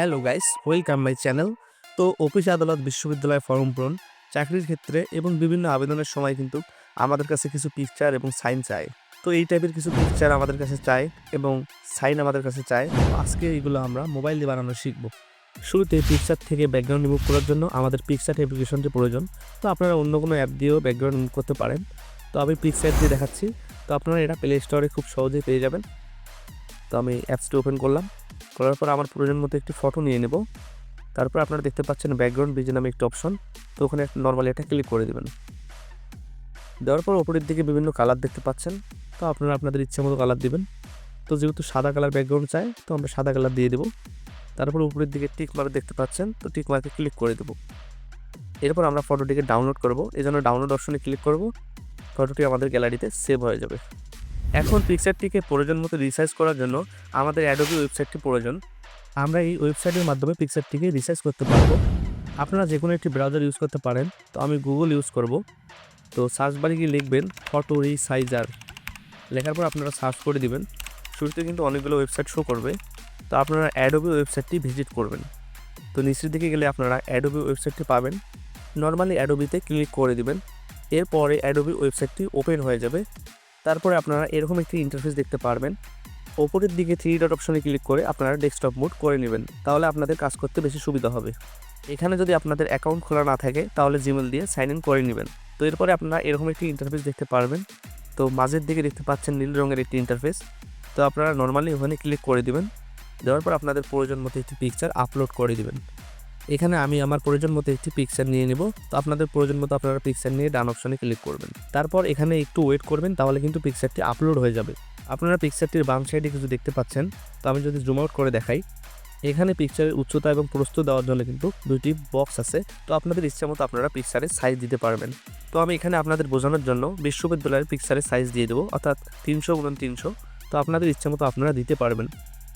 Hello guys welcome my channel তো office আদালত বিশ্ববিদ্যালয় ফর্ম পূরণ, চাকরির ক্ষেত্রে এবং বিভিন্ন আবেদনের সময় কিন্তু আমাদের কাছে কিছু পিকচার এবং সাইন চায় তো এই টাইপের কিছু পিকচার আমাদের কাছে চায় এবং সাইন আমাদের কাছে চায় আজকে এইগুলো আমরা মোবাইল দিয়ে বানানো শিখব। শুরুতে পিকচার থেকে ব্যাকগ্রাউন্ড রিমুভ করার জন্য আমাদের পিকচার অ্যাপ্লিকেশনটি প্রয়োজন। তো আপনারা অন্য কোনো অ্যাপ দিয়েও ব্যাকগ্রাউন্ড রিমুভ করতে পারেন। তো আমি পিকচার দিয়ে দেখাচ্ছি। তো আপনারা এটা প্লে স্টোরে খুব সহজেই পেয়ে যাবেন। তো আমি অ্যাপসটি ওপেন করলাম। করার পর আমার প্রয়োজন মতো একটি ফটো নিয়ে নেব। তারপর আপনারা দেখতে পাচ্ছেন ব্যাকগ্রাউন্ড বিজি নামে একটি অপশন তো ওখানে নর্মালি এটা ক্লিক করে দেবেন। দেওয়ার পর ওপরের দিকে বিভিন্ন কালার দেখতে পাচ্ছেন। তো আপনারা আপনাদের ইচ্ছে মতো কালার দিবেন। তো যেহেতু সাদা কালার ব্যাকগ্রাউন্ড চাই, তো আমরা সাদা কালার দিয়ে দেবো। তারপর উপরের দিকে টিক মার্ক দেখতে পাচ্ছেন। তো টিক মার্কে ক্লিক করে দেবো। এরপর আমরা ফটোটিকে ডাউনলোড করব। এই জন্য ডাউনলোড অপশনে ক্লিক করব। ফটোটি আমাদের গ্যালারিতে সেভ হয়ে যাবে। এখন পিকচারটিকে প্রয়োজন মতো রিসাইজ করার জন্য আমাদের অ্যাডোবি ওয়েবসাইটটি প্রয়োজন। আমরা এই ওয়েবসাইটের মাধ্যমে পিকচারটিকে রিসাইজ করতে পারব। আপনারা যে কোনো একটি ব্রাউজার ইউজ করতে পারেন, তো আমি গুগল ইউজ করব। তো সার্চ বারে গিয়ে লিখবেন ফটো রিসাইজার লেখার পর আপনারা সার্চ করে দিবেন। শুরুতে কিন্তু অনেকগুলো ওয়েবসাইট শো করবে। তো আপনারা অ্যাডোবি ওয়েবসাইটটি ভিজিট করবেন। তো নিচের দিকে গেলে আপনারা অ্যাডোবি ওয়েবসাইটটি পাবেন। নর্মালি অ্যাডোবিতে ক্লিক করে দিবেন। এরপরে অ্যাডোবি ওয়েবসাইটটি ওপেন হয়ে যাবে। তারপরে আপনারা এরকম একটি ইন্টারফেস দেখতে পারবেন। ওপরের দিকে থ্রি ডট অপশনে ক্লিক করে আপনারা ডেস্কটপ মোড করে নেবেন। তাহলে আপনাদের কাজ করতে বেশি সুবিধা হবে। এখানে যদি আপনাদের অ্যাকাউন্ট খোলা না থাকে, তাহলে জিমেল দিয়ে সাইন ইন করে নেবেন। তো এরপরে আপনারা এরকম একটি ইন্টারফেস দেখতে পারবেন। তো মাঝের দিকে দেখতে পাচ্ছেন নীল রঙের একটি ইন্টারফেস তো আপনারা নর্মালি ওখানে ক্লিক করে দিবেন। দেওয়ার পর আপনাদের প্রয়োজন মতো একটি পিকচার আপলোড করে দিবেন। এখানে আমি আমার প্রয়োজন মতো একটি পিকচার নিয়ে নেব। তো আপনাদের প্রয়োজন মতো আপনারা পিকচার নিয়ে ডান অপশনে ক্লিক করবেন। তারপর এখানে একটু ওয়েট করবেন, তাহলে কিন্তু পিকচারটি আপলোড হয়ে যাবে। আপনারা পিকচারটির বাম সাইডে কিছু দেখতে পাচ্ছেন। তো আমি যদি জুম আউট করে দেখাই, এখানে পিকচারের উচ্চতা এবং প্রস্থ দেওয়ার জন্য কিন্তু দুইটি বক্স আছে। তো আপনাদের ইচ্ছা মতো আপনারা পিকচারের সাইজ দিতে পারবেন। তো আমি এখানে আপনাদের বোঝানোর জন্য বিশ্ববিদ্যালয়ের পিকচারের সাইজ দিয়ে দেবো, অর্থাৎ তিনশো গুণ তিনশো। তো আপনাদের ইচ্ছা মতো আপনারা দিতে পারবেন।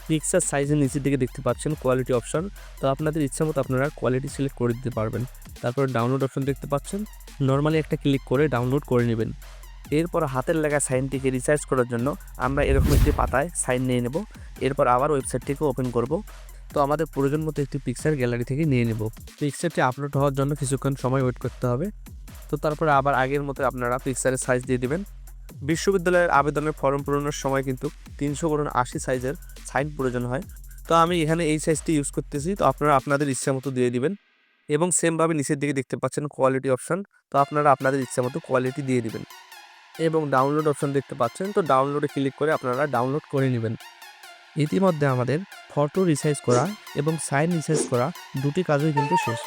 পিকচার সাইজের নিচের দিকে দেখতে পাচ্ছেন কোয়ালিটি অপশন তো আপনাদের ইচ্ছা মতো আপনারা কোয়ালিটি সিলেক্ট করে দিতে পারবেন। তারপর ডাউনলোড অপশন দেখতে পাচ্ছেন। নর্মালি একটা ক্লিক করে ডাউনলোড করে নেবেন। এরপর হাতের লেখা সাইনটিকে রিসার্চ করার জন্য আমরা এরকম একটি পাতায় সাইন নিয়ে নেব। এরপর আবার ওয়েবসাইটটিকে ওপেন করব। তো আমাদের প্রয়োজন মতো একটি পিকচার গ্যালারি থেকে নিয়ে নেব। পিকচারটি আপলোড হওয়ার জন্য কিছুক্ষণ সময় ওয়েট করতে হবে। তো তারপরে আবার আগের মতো আপনারা পিকচারের সাইজ দিয়ে দিবেন। বিশ্ববিদ্যালয়ের আবেদনের ফর্ম পূরণের সময় কিন্তু তিনশো করুন আশি সাইজের সাইন প্রয়োজন হয়। তো আমি এখানে এই সাইজটি ইউজ করতেছি, তো আপনারা আপনাদের ইচ্ছা মতো দিয়ে দিবেন এবং সেমভাবে নিচের দিকে দেখতে পাচ্ছেন কোয়ালিটি অপশান তো আপনারা আপনাদের ইচ্ছা মতো কোয়ালিটি দিয়ে দিবেন। এবং ডাউনলোড অপশান দেখতে পাচ্ছেন, তো ডাউনলোডে ক্লিক করে আপনারা ডাউনলোড করে নেবেন। ইতিমধ্যে আমাদের ফটো রিসাইজ করা এবং সাইন রিসাইজ করা দুটি কাজই কিন্তু শেষ।